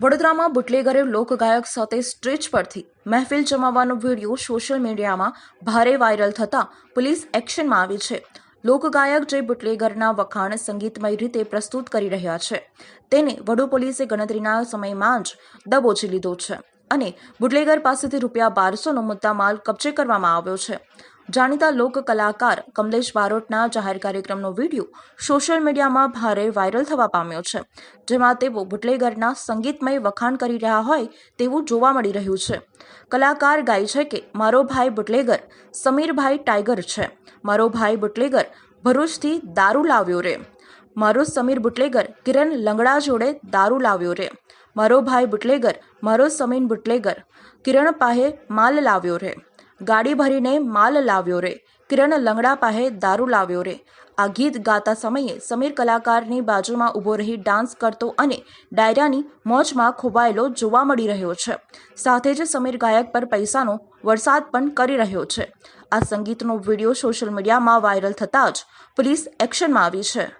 વડોદરામાં બુટલેગરે લોકગાયક સાથે સ્ટેજ પરથી મહેફિલ જમાવવાનો વીડિયો સોશિયલ મીડિયામાં ભારે વાયરલ થતાં પોલીસ એક્શનમાં આવી છે. લોકગાયક જે બુટલેગરના વખાણ સંગીતમય રીતે પ્રસ્તુત કરી રહ્યા છે, તેને વડો પોલીસે ગણતરીના સમયમાં જ દબોચી લીધો છે અને બુટલેગર પાસેથી રૂપિયા બારસોનો મુદ્દામાલ કબજે કરવામાં આવ્યો છે. જાણીતા લોક કલાકાર કમલેશ બારોટના જાહેર કાર્યક્રમનો વીડિયો સોશિયલ મીડિયામાં ભારે વાયરલ થવા પામ્યો છે, જેમાં તેઓ બુટલેગરના સંગીતમય વખાણ કરી રહ્યા હોય તેવું જોવા મળી રહ્યું છે. કલાકાર ગાય છે કે, મારો ભાઈ બુટલેગર સમીરભાઈ ટાઈગર છે. મારો ભાઈ બુટલેગર ભરૂચથી દારૂ લાવ્યો રે. મારો સમીર બુટલેગર કિરણ લંગડા જોડે દારૂ લાવ્યો રે. મારો ભાઈ બુટલેગર મારો સમીર બુટલેગર કિરણ પાહે માલ લાવ્યો રે. ગાડી ભરીને માલ લાવ્યો રે. કિરણ લંગડા પાસે દારૂ લાવ્યો રે. આ ગીત ગાતા સમયે સમીર કલાકારની બાજુમાં ઊભો રહી ડાન્સ કરતો અને ડાયરાની મોજમાં ખોવાયેલો જોવા મળી રહ્યો છે. સાથે જ સમીર ગાયક પર પૈસાનો વરસાદ પણ કરી રહ્યો છે. આ સંગીતનો વીડિયો સોશિયલ મીડિયામાં વાયરલ થતાં જ પોલીસ એક્શનમાં આવી છે.